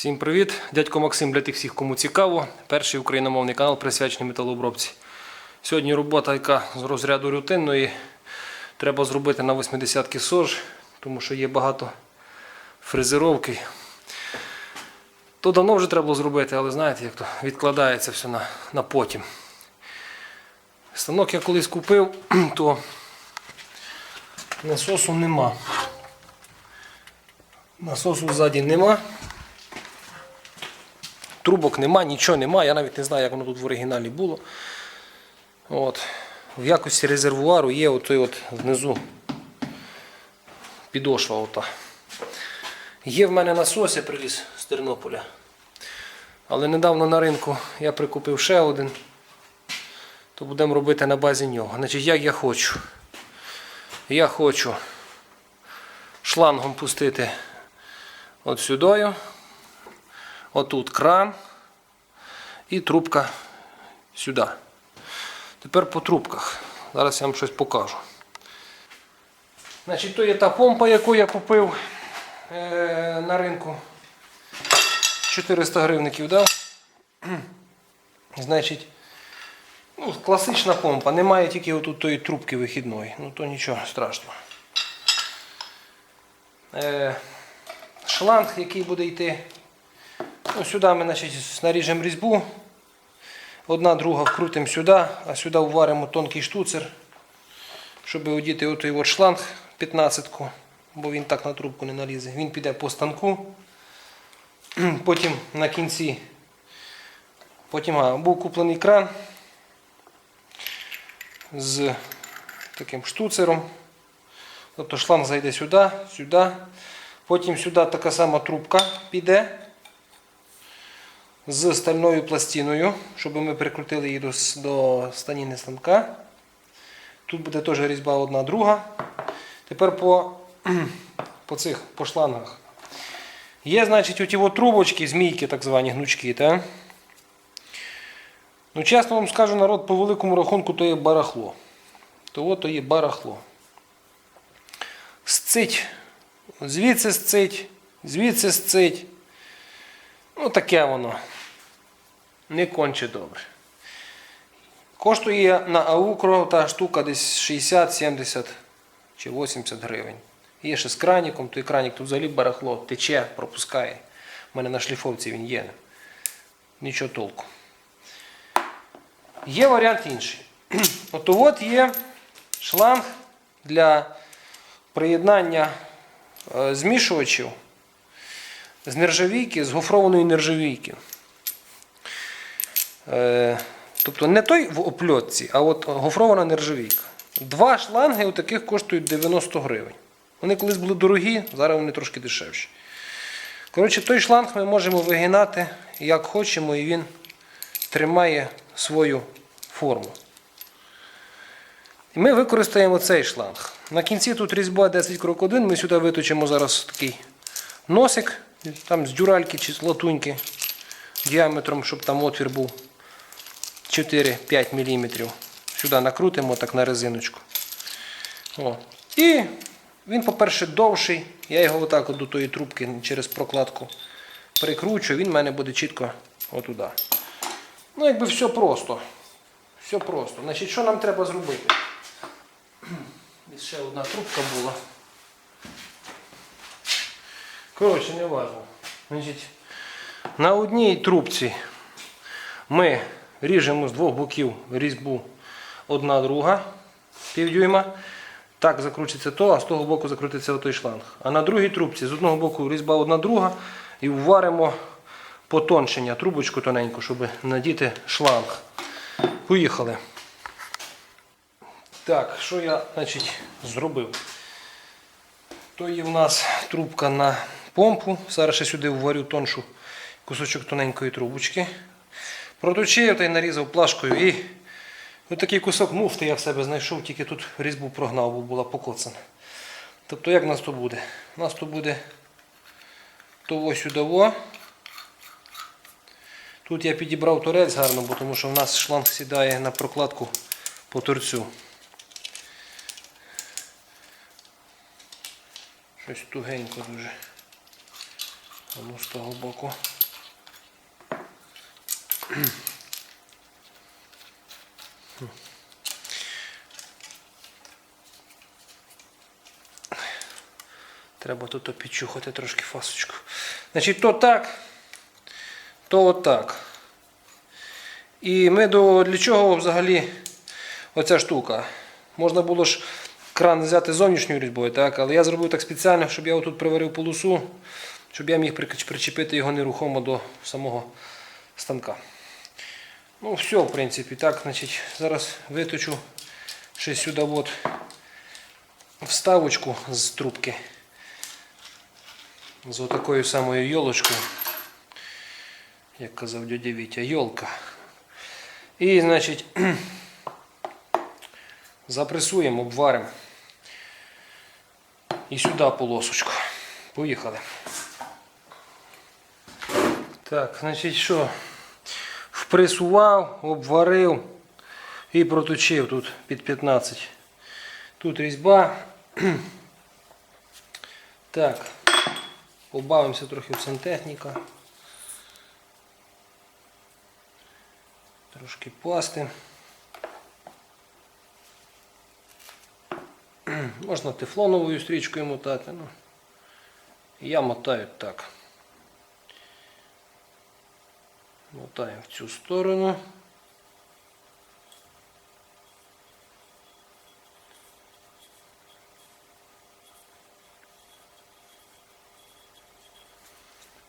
Всім привіт! Дядько Максим для тих всіх, кому цікаво. Перший україномовний канал присвячений металообробці. Сьогодні робота, яка з розряду рутинної. Треба зробити на 80-ки сож, тому що є багато фрезеровки. То давно вже треба було зробити, але знаєте, як то відкладається все на, на потім. Станок я колись купив, то насосу нема. Насосу ззаді нема. Трубок нема, нічого нема. Я навіть не знаю, як воно тут в оригіналі було. От. В якості резервуару є отой от внизу підошва. Ота. Є в мене насос, я привіз з Тернополя. Але недавно на ринку я прикупив ще один. То будемо робити на базі нього. Значить, як я хочу. Я хочу шлангом пустити от сюди. Отут кран і трубка сюди. Тепер по трубках. Зараз я вам щось покажу. Значить, то є та помпа, яку я купив е- на ринку. 400 гривників дав. Значить, ну, класична помпа. Немає тільки отут тої трубки вихідної. Ну то нічого страшного. Е- шланг, який буде йти Ну, сюди ми значить, наріжемо різьбу. Одна друга вкрутимо сюди, а сюди вваримо тонкий штуцер, щоб одіти отой от шланг 15-ку, бо він так на трубку не налізе. Він піде по станку. Потім на кінці потім а, був куплений кран з таким штуцером. Тобто шланг зайде сюди, сюди. Потім сюди така сама трубка піде з стальною пластиною, щоб ми прикрутили її до, до станіни станка. Тут буде теж різьба одна друга. Тепер по, по цих по шлангах. Є, значить, оті от трубочки, змійки, так звані гнучки. Та? Ну, чесно вам скажу, народ, по великому рахунку, то є барахло. То от то є барахло. Сцить. Звідси сцить, звідси сцить. Ну, таке воно. Не конче добре. Коштує на аукро та штука десь 60, 70 чи 80 гривень. Є ще з краніком, той кранік тут взагалі барахло, тече, пропускає. У мене на шліфовці він є. Нічого толку. Є варіант інший. От от є шланг для приєднання е, змішувачів з нержавійки, з гофрованої нержавійки. Е, тобто не той в опльотці, а от гофрована нержавійка. Два шланги у таких коштують 90 гривень. Вони колись були дорогі, зараз вони трошки дешевші. Коротше, той шланг ми можемо вигинати як хочемо, і він тримає свою форму. І ми використаємо цей шланг. На кінці тут різьба 10 крок 1, ми сюди виточимо зараз такий носик, там з дюральки чи з латуньки діаметром, щоб там отвір був 4-5 мм. Сюди накрутимо так на резиночку. О. І він, по-перше, довший. Я його отак от до тої трубки через прокладку прикручу, він в мене буде чітко отуди. Ну, якби все просто. Все просто. Значить, що нам треба зробити? Ще одна трубка була. Коротше, не важливо. Значить, на одній трубці ми ріжемо з двох боків різьбу одна друга півдюйма. Так закрутиться то, а з того боку закрутиться отой шланг. А на другій трубці з одного боку різьба одна друга і вваримо потоншення, трубочку тоненьку, щоб надіти шланг. Поїхали. Так, що я значить, зробив? То є в нас трубка на помпу. Зараз ще сюди вварю тоншу кусочок тоненької трубочки. Проточив та й нарізав плашкою. І отакий кусок муфти я в себе знайшов, тільки тут різьбу прогнав, бо була покоцана. Тобто як в нас то буде? У нас то буде того сюди. Тут я підібрав торець гарно, бо тому що в нас шланг сідає на прокладку по торцю. Щось тугенько дуже. З того боку. Треба тут підчухати трошки фасочку. Значить, то так, то отак. І ми до для чого взагалі оця штука? Можна було ж кран взяти зовнішньою різьбою, так? але я зробив так спеціально, щоб я отут приварив полосу, щоб я міг причепити його нерухомо до самого станка. Ну, все, в принципі, так, значить, зараз виточу ще сюди от вставочку з трубки. З отакою самою йолочкою. Як казав дядя Вітя, йолка. І, значить, запресуємо, обваримо. І сюди полосочку. Поїхали. Так, значить що? Впресував, обварив і проточив тут під 15. Тут різьба. Так, побавимося трохи в сантехніка. Трошки пасти. Можна тефлоновою стрічкою мотати. Ну, я мотаю так. Мотаємо в цю сторону.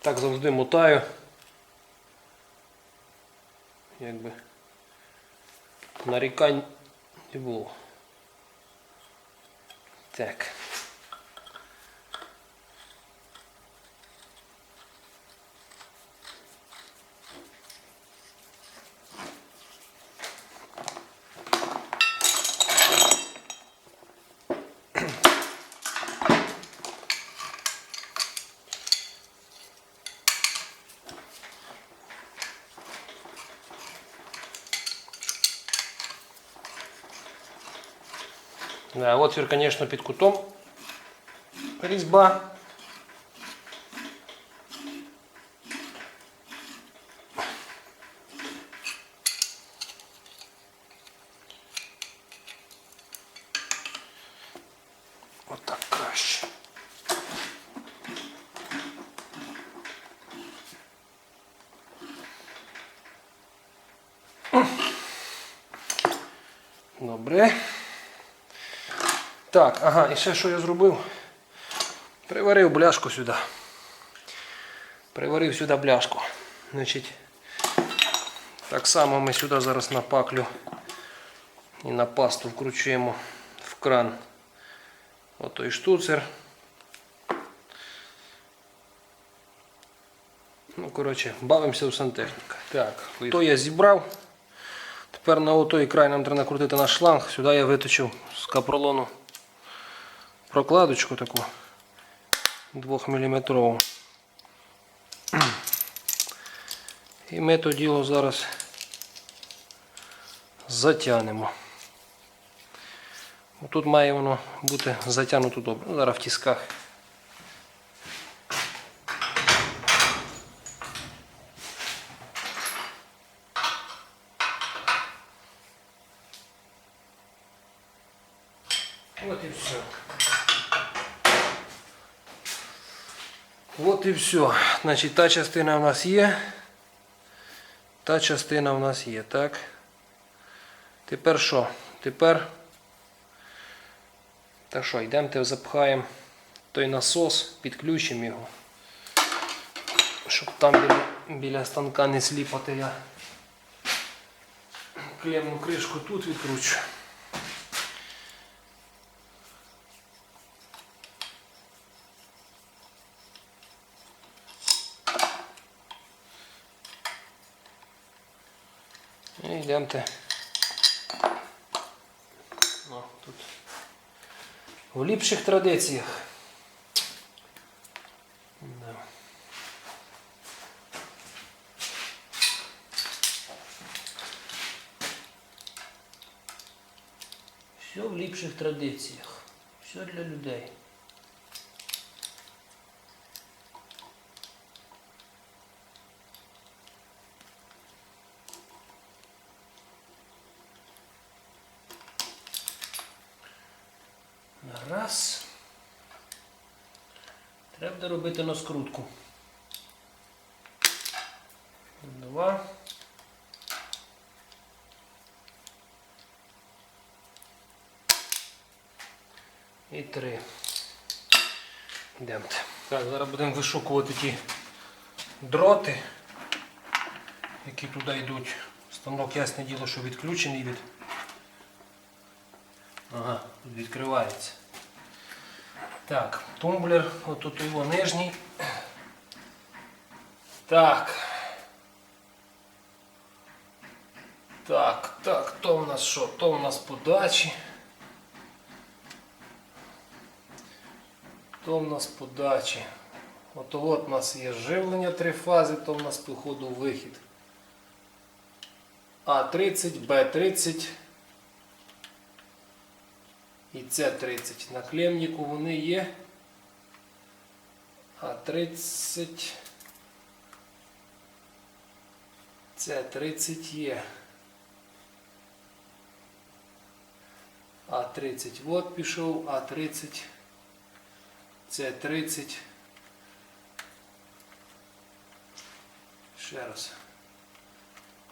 Так завжди мотаю. Якби нарікань не було. Так. Да, отвір, конечно, під кутом. Різьба. Отак краще. Добре. Так, ага, і ще що я зробив? Приварив бляшку сюди. Приварив сюди бляшку. Значить, так само ми сюди зараз на паклю і на пасту вкручуємо в кран отой штуцер. Ну, коротше, бавимося у сантехніка. Так, то я зібрав. Тепер на отой край нам треба накрутити наш шланг. Сюди я виточив з капролону прокладочку таку 2 мм. І ми то діло зараз затягнемо. Тут має воно бути затягнуто добре. Ну, Зараз в тисках. От і все. Значить, та частина у нас є. Та частина у нас є, так? Тепер що? Тепер. Так що, йдемо запхаємо той насос, підключимо його. Щоб там біля, біля станка не сліпати я клемну кришку тут відкручу. І йдемте. О, тут. В ліпших традиціях. Да. Все в ліпших традиціях. Все для людей. Раз. Треба буде робити на скрутку. Два. І три. Йдемо. Так, зараз будемо вишукувати ті дроти, які туди йдуть. Станок, ясне діло, що відключений від. Ага, тут відкривається. Так, тумблер, отут його нижній. Так. Так, так, то в нас що? То в нас подачі. То в нас подачі. От от у нас є живлення три фази, то в нас походу вихід. А30, Б30 і С30. На клемніку вони є. А30. С30 є. А30 от пішов, А30. С30. Ще раз.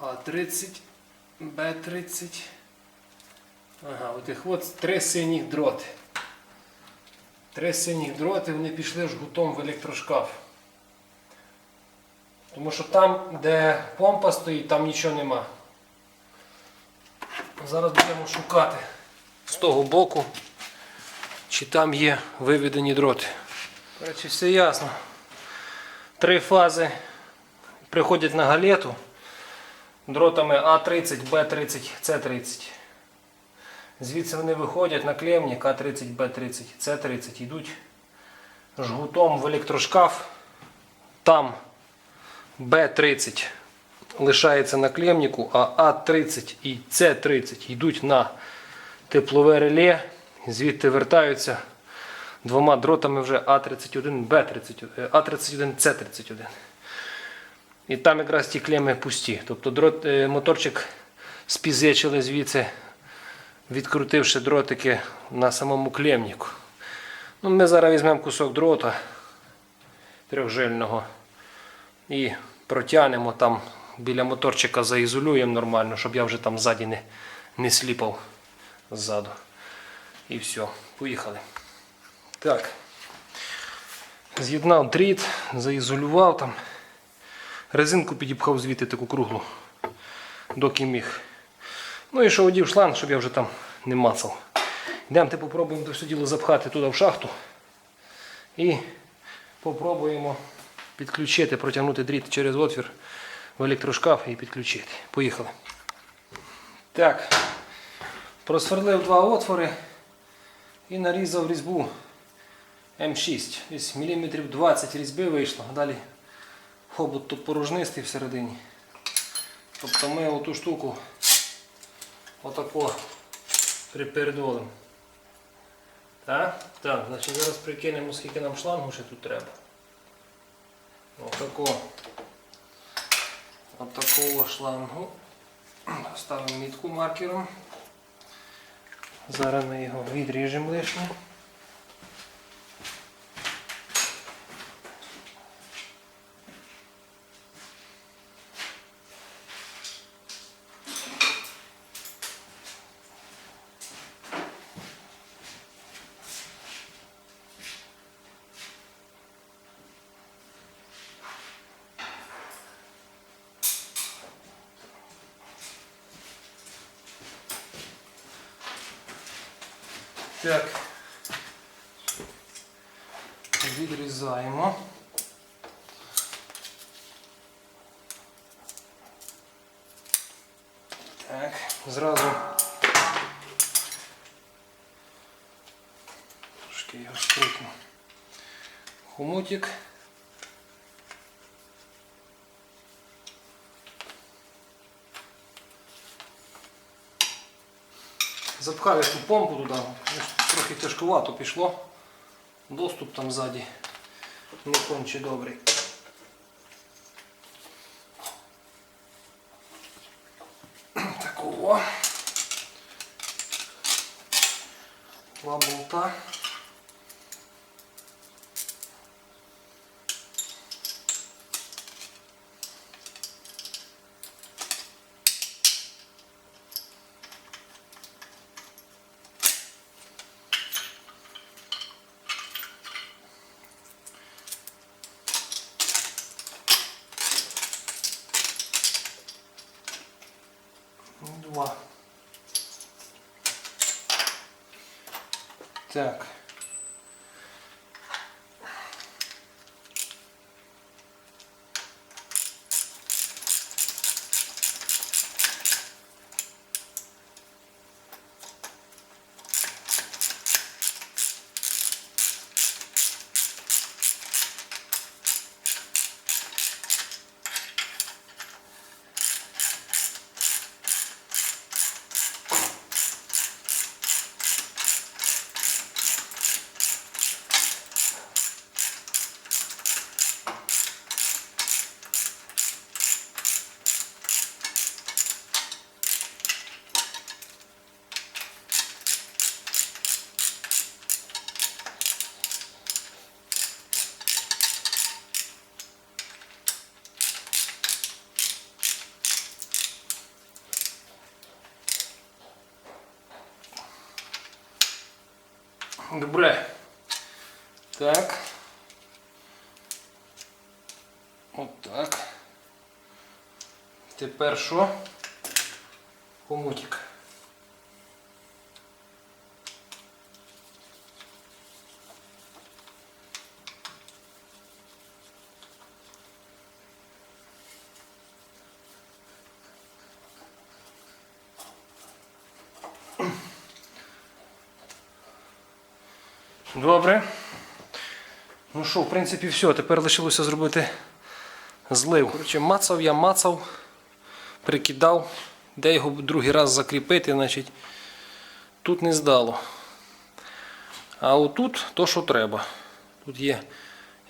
А30, Б30. Ага, отих от три синіх дроти. Три синіх дроти, вони пішли жгутом в електрошкаф. Тому що там, де помпа стоїть, там нічого нема. Зараз будемо шукати з того боку, чи там є виведені дроти. Коротше, все ясно. Три фази приходять на галету дротами А30, Б30, С30. Звідси вони виходять на клемник А30, Б30, С30, йдуть жгутом в електрошкаф. Там Б30 лишається на клемнику, а А30 і С30 йдуть на теплове реле, звідти вертаються двома дротами вже А31, Б31, е, А31, С31. І там якраз ті клеми пусті. Тобто дрот, е, моторчик спізечили звідси, відкрутивши дротики на самому клемнику. Ну, ми зараз візьмемо кусок дрота трьохжильного і протягнемо там біля моторчика, заізолюємо нормально, щоб я вже там ззаді не, не сліпав ззаду. І все, поїхали. Так. З'єднав дріт, заізолював там. Резинку підіпхав звідти таку круглу, доки міг. Ну і що одів шланг, щоб я вже там не мацав. Йдемо попробуємо це все діло запхати туди в шахту. І попробуємо підключити, протягнути дріт через отвір в електрошкаф і підключити. Поїхали. Так. Просверлив два отвори і нарізав різьбу М6. Десь міліметрів 20 різьби вийшло. Далі хобот тут порожнистий всередині. Тобто ми оту штуку отако припердолимо. Так? Так, значить зараз прикинемо, скільки нам шлангу ще тут треба. Отако. Отакого шлангу. Ставимо мітку маркером. Зараз ми його відріжемо лишнє. Так. Відрізаємо. Так, зразу трошки його скрутимо. Хомутик. Запхав я ту помпу туди, трохи тяжкувато пішло. Доступ там ззаді не конче добрий. Такого. Два болта. Два. Так. Добре. Так. От так. Тепер що? Хомутик. Добре. Ну що, в принципі, все. Тепер лишилося зробити злив. Коротше, мацав я, мацав, прикидав, де його другий раз закріпити, значить, тут не здало. А отут то, що треба. Тут є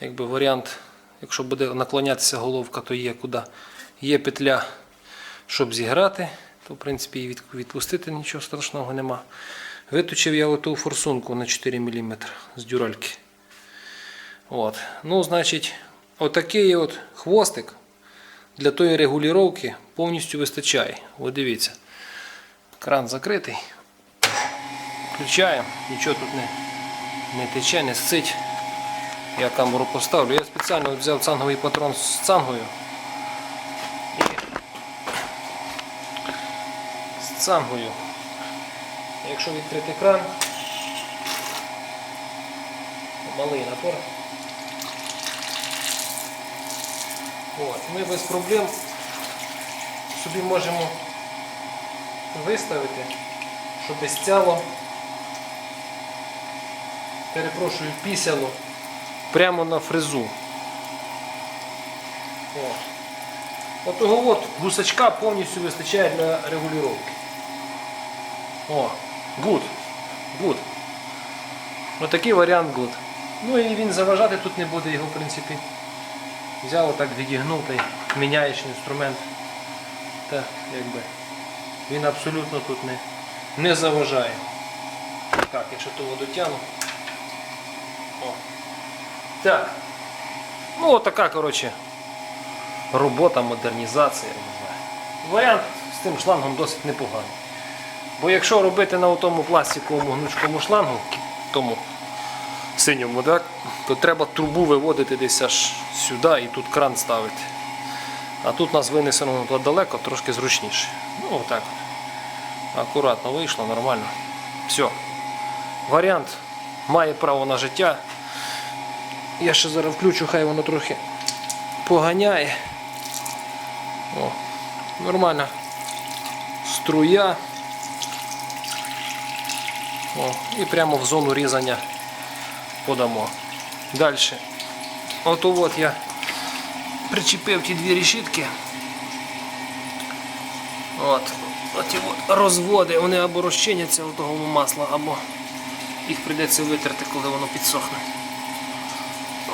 якби варіант, якщо буде наклонятися головка, то є куди. Є петля, щоб зіграти, то в принципі і відпустити нічого страшного нема. Виточив я оту форсунку на 4 мм з дюральки. От. Ну, значить, отакий от хвостик для тої регулювання повністю вистачає. От дивіться. Кран закритий. Включаємо, нічого тут не, не тече, не сцить. Я камеру поставлю. Я спеціально взяв цанговий патрон з цангою. І з цангою. Якщо відкрити кран, малий напор. От, ми без проблем собі можемо виставити, щоб без стяло, перепрошую, пісяло прямо на фрезу. От. От того от гусачка повністю вистачає для регулювання. О, good. Good. Отакий варіант good. Ну і він заважати тут не буде, його в принципі взяв отак відігнув та міняєш інструмент. Та якби він абсолютно тут не, не заважає. Так, якщо того дотягну. О. Так. Ну отака, коротше, робота, модернізація. не знаю. Варіант з тим шлангом досить непоганий. Бо якщо робити на тому пластиковому гнучкому шлангу, тому синьому, так, то треба трубу виводити десь аж сюди і тут кран ставити. А тут нас винесено далеко, трошки зручніше. Ну отак. от. Акуратно вийшло, нормально. Все. Варіант має право на життя. Я ще зараз включу, хай воно трохи поганяє. О, нормально. Струя. О, і прямо в зону різання подамо. Далі. Ото от я причепив ті дві решітки. От. Оті от розводи, вони або розчиняться у того масла, або їх прийдеться витерти, коли воно підсохне.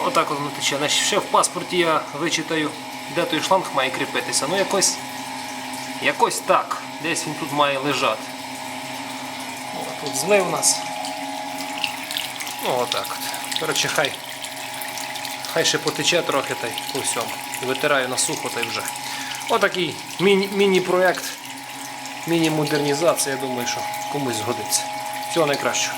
Отак от воно тече. Ще в паспорті я вичитаю, де той шланг має кріпитися. Ну якось, якось так. Десь він тут має лежати. Тут злив у нас. Ну, отак от. Коротше, хай. Хай ще потече трохи та й по всьому. І витираю на сухо та й вже. Отакий міні- міні-проект, міні-модернізація, я думаю, що комусь згодиться. Всього найкращого.